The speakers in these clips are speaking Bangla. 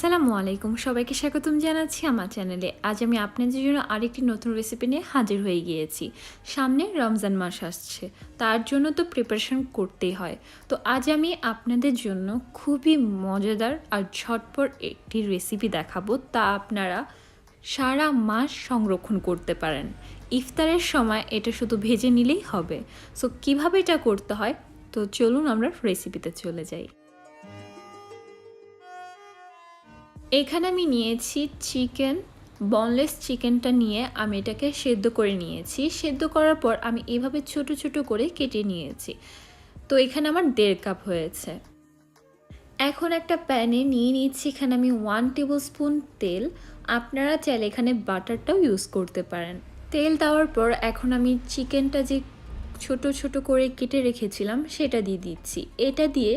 আসসালামু আলাইকুম। সবাইকে স্বাগতম জানাচ্ছি আমার চ্যানেলে। আজ আমি আপনাদের জন্য আরেকটি নতুন রেসিপি নিয়ে হাজির হয়ে গিয়েছি। সামনে রমজান মাস আসছে, তার জন্য তো প্রিপারেশন করতেই হয়। তো আজ আমি আপনাদের জন্য খুবই মজাদার আর ঝটপট একটি রেসিপি দেখাবো, তা আপনারা সারা মাস সংরক্ষণ করতে পারেন। ইফতারের সময় এটা শুধু ভেজে নিলেই হবে। সো কীভাবে এটা করতে হয়? তো চলুন আমরা রেসিপিতে চলে যাই। এখানে আমি নিয়েছি চিকেন বনলেস চিকেনটা নিয়ে আমি এটাকে সেদ্ধ করে নিয়েছি। সেদ্ধ করার পর আমি এভাবে ছোট ছোট করে কেটে নিয়েছি। তো এখানে আমার দেড় কাপ হয়েছে। এখন একটা প্যানে নিয়ে নিচ্ছি এখানে আমি ওয়ান টেবিল স্পুন তেল। আপনারা চাইলে এখানে বাটারটাও ইউজ করতে পারেন। তেল দেওয়ার পর এখন আমি চিকেনটা যে ছোট ছোট করে কেটে রেখেছিলাম, সেটা দিয়ে দিচ্ছি। এটা দিয়ে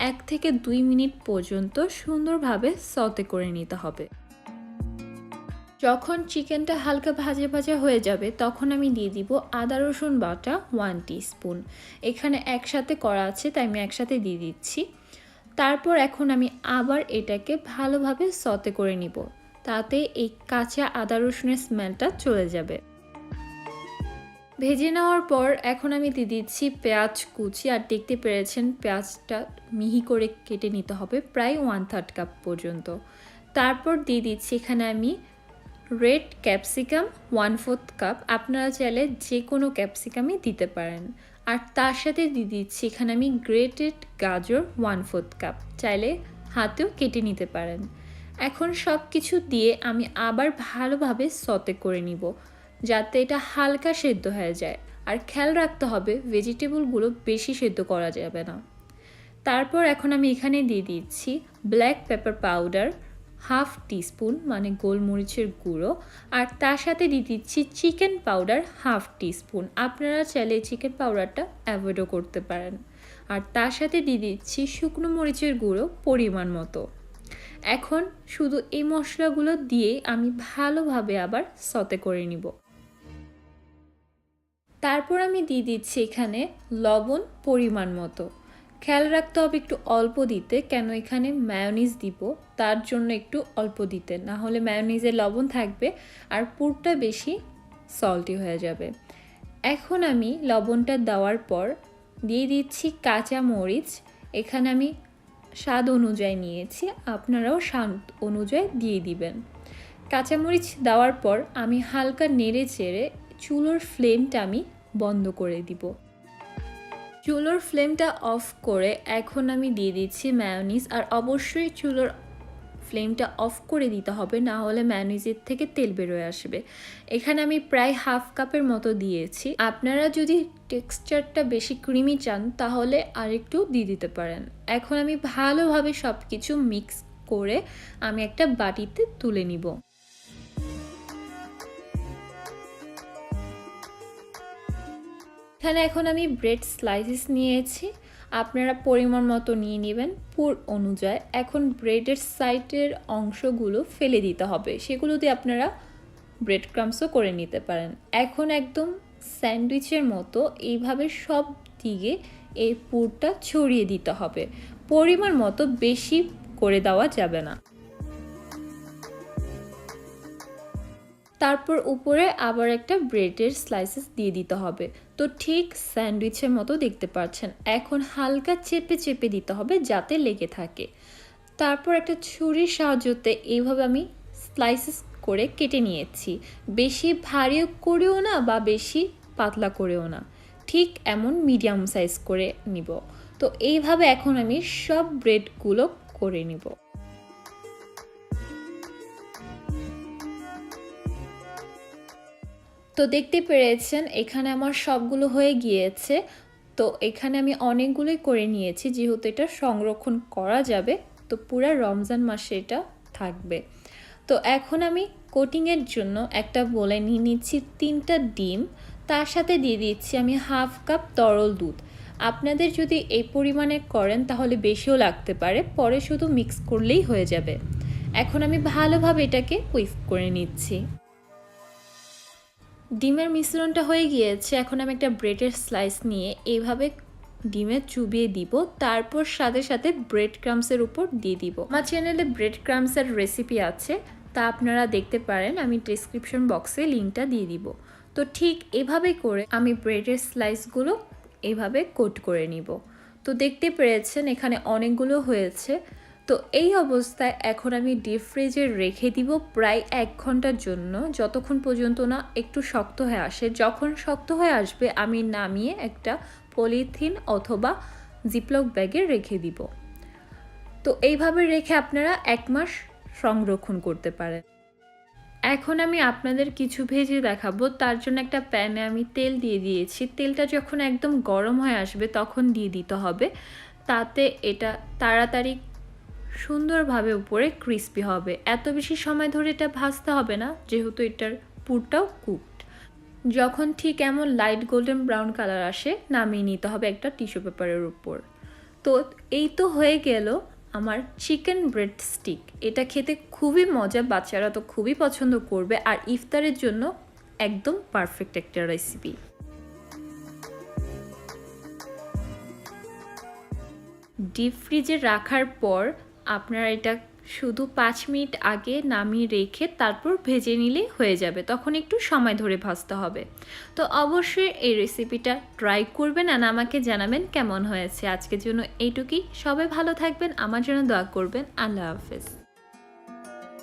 এক থেকে দুই মিনিট পর্যন্ত সুন্দরভাবে সতে করে নিতে হবে। যখন চিকেনটা হালকা ভাজা ভাজা হয়ে যাবে, তখন আমি দিয়ে দিব আদা, রসুন বাটা ওয়ান স্পুন এখানে একসাথে করা আছে, তাই আমি একসাথে দিয়ে দিচ্ছি। তারপর এখন আমি আবার এটাকে ভালোভাবে সতে করে নিব। তাতে এই কাঁচা আদা, রসুনের স্মেলটা চলে যাবে। ভেজে নেওয়ার পর এখন আমি দিয়ে দিচ্ছি পেঁয়াজ কুচি, আর দেখতে পেরেছেন পেঁয়াজটা মিহি করে কেটে নিতে হবে প্রায় ওয়ান থার্ড কাপ পর্যন্ত। তারপর দিয়ে দিচ্ছি এখানে আমি red capsicum one fourth cup আপনারা চাইলে যে কোনো ক্যাপসিকামই দিতে পারেন। আর তার সাথে দিয়ে দিচ্ছি এখানে আমি গ্রেটেড গাজর ওয়ান ফোর্থ কাপ চাইলে হাতেও কেটে নিতে পারেন। এখন সব কিছু দিয়ে আমি আবার ভালোভাবে সতে করে নিব। যাতে এটা হালকা সেদ্ধ হয়ে যায়। আর খেয়াল রাখতে হবে, ভেজিটেবলগুলো বেশি সেদ্ধ করা যাবে না। তারপর এখন আমি এখানে দিয়ে দিচ্ছি black pepper powder, half teaspoon মানে গোলমরিচের গুঁড়ো। আর তার সাথে দিয়ে দিচ্ছি চিকেন পাউডার, হাফ টিস্পুন। আপনারা চাইলে চিকেন পাউডারটা অ্যাভয়েডও করতে পারেন। আর তার সাথে দিয়ে দিচ্ছি শুকনো মরিচের গুঁড়ো পরিমাণ মতো। এখন শুধু এই মশলাগুলো দিয়ে আমি ভালোভাবে আবার সতে করে নিব। তারপর আমি দিয়ে দিচ্ছি এখানে লবণ পরিমাণ মতো। খেয়াল রাখতে হবে একটু অল্প দিতে, কেন এখানে ম্যায়োনিজ দিব, তার জন্য একটু অল্প দিতে। না হলে ম্যায়োনিজে লবণ থাকবে আর পুরটা বেশি সল্টি হয়ে যাবে। এখন আমি লবণটা দেওয়ার পর দিয়ে দিচ্ছি কাঁচা মরিচ। এখানে আমি স্বাদ অনুযায়ী নিয়েছি, আপনারাও স্বাদ অনুযায়ী দিয়ে দিবেন। কাঁচামরিচ দেওয়ার পর আমি হালকা নেড়ে চেড়ে চুলোর ফ্লেমটা আমি বন্ধ করে দিব। চুলোর ফ্লেমটা অফ করে এখন আমি দিয়ে দিচ্ছি ম্যায়োনিজ আর অবশ্যই চুলোর ফ্লেমটা অফ করে দিতে হবে, না হলে ম্যায়োনিজের থেকে তেল বেরোয় আসবে। এখানে আমি প্রায় হাফ কাপের মতো দিয়েছি। আপনারা যদি টেক্সচারটা বেশি ক্রিমি চান, তাহলে আরেকটু দিয়ে দিতে পারেন। এখন আমি ভালোভাবে সব কিছু মিক্স করে আমি একটা বাটিতে তুলে নিব। এখানে এখন আমি ব্রেড স্লাইসেস নিয়েছি। আপনারা পরিমাণ মতো নিয়ে নেবেন পুর অনুযায়ী। এখন ব্রেডের সাইডের অংশগুলো ফেলে দিতে হবে। সেগুলো দিয়ে আপনারা ব্রেড ক্রামসও করে নিতে পারেন। এখন একদম স্যান্ডউইচের মতো এইভাবে সব দিকে এই পুরটা ছড়িয়ে দিতে হবে। পরিমাণ মতো বেশি করে দেওয়া যাবে না। তারপর উপরে আবার একটা ব্রেডের স্লাইসেস দিয়ে দিতে হবে। তো ঠিক স্যান্ডউইচের মতো দেখতে পাচ্ছেন। এখন হালকা চেপে চেপে দিতে হবে যাতে লেগে থাকে। তারপর একটা ছুরির সাহায্যতে এইভাবে আমি স্লাইসেস করে কেটে নিয়েছি। বেশি ভারী করেও না বা বেশি পাতলা করেও না। ঠিক এমন মিডিয়াম সাইজ করে নিব। তো এইভাবে এখন আমি সব ব্রেডগুলো করে নিব। তো দেখতে পেরেছেন, এখানে আমার সবগুলো হয়ে গিয়েছে। তো এখানে আমি অনেকগুলোই করে নিয়েছি, যেহেতু এটা সংরক্ষণ করা যাবে, তো পুরা রমজান মাসে এটা থাকবে। তো এখন আমি কোটিংয়ের জন্য একটা বলে নিয়ে নিচ্ছি তিনটা ডিম। তার সাথে দিয়ে দিচ্ছি আমি হাফ কাপ তরল দুধ। আপনাদের যদি এই পরিমাণে করেন, তাহলে বেশিও লাগতে পারে, পরে শুধু মিক্স করলেই হয়ে যাবে। এখন আমি ভালোভাবে এটাকে হুইস্ক করে নিচ্ছি। ডিমের মিশ্রণটা হয়ে গিয়েছে, এখন আমি একটা ব্রেডের স্লাইস নিয়ে এইভাবে ডিমে চুবিয়ে দিব, তারপর সাথে সাথে ব্রেড ক্রামসের উপর দিয়ে দিব। আমার চ্যানেলে ব্রেড ক্রামসের রেসিপি আছে, তা আপনারা দেখতে পারেন, আমি ডিসক্রিপশন বক্সে লিঙ্কটা দিয়ে দিব। তো ঠিক এভাবে করে আমি ব্রেডের স্লাইসগুলো এভাবে কোট করে নিব। তো দেখতে পেরেছেন, এখানে অনেকগুলো হয়েছে। তো এই অবস্থায় এখন আমি ডিপ ফ্রিজে রেখে দিব প্রায় এক ঘণ্টার জন্য। যতক্ষণ পর্যন্ত না একটু শক্ত হয়ে আসে। যখন শক্ত হয়ে আসবে, আমি নামিয়ে একটা পলিথিন অথবা জিপলক ব্যাগে রেখে দিব। তো এইভাবে রেখে আপনারা এক মাস সংরক্ষণ করতে পারেন। এখন আমি আপনাদের কিছু ভেজে দেখাবো। তার জন্য একটা প্যানে আমি তেল দিয়ে দিয়েছি। তেলটা যখন একদম গরম হয়ে আসবে, তখন দিয়ে দিতে হবে। তাতে এটা তাড়াতাড়ি সুন্দরভাবে উপরে ক্রিস্পি হবে। এত বেশি সময় ধরে এটা ভাজতে হবে না, যেহেতু এটার পুরটাও কুকড যখন ঠিক এমন লাইট গোল্ডেন ব্রাউন কালার আসে, নামিয়ে নিতে হবে একটা টিস্যু পেপারের উপর। তো এই তো হয়ে গেল আমার চিকেন ব্রেড স্টিক এটা খেতে খুবই মজা, বাচ্চারা তো খুবই পছন্দ করবে। আর ইফতারের জন্য একদম পারফেক্ট একটা রেসিপি ডিপ ফ্রিজে রাখার পর আপনারা এটা শুধু পাঁচ মিনিট আগে নামিয়ে রেখে তারপর ভেজে নিলে হয়ে যাবে। তখন একটু সময় ধরে ভাজতে হবে। তো অবশ্যই এই রেসিপিটা ট্রাই করবেন আর আমাকে জানাবেন কেমন হয়েছে। আজকের জন্য এইটুকুই। সবাই ভালো থাকবেন, আমার জন্য দোয়া করবেন। আল্লাহ হাফেজ।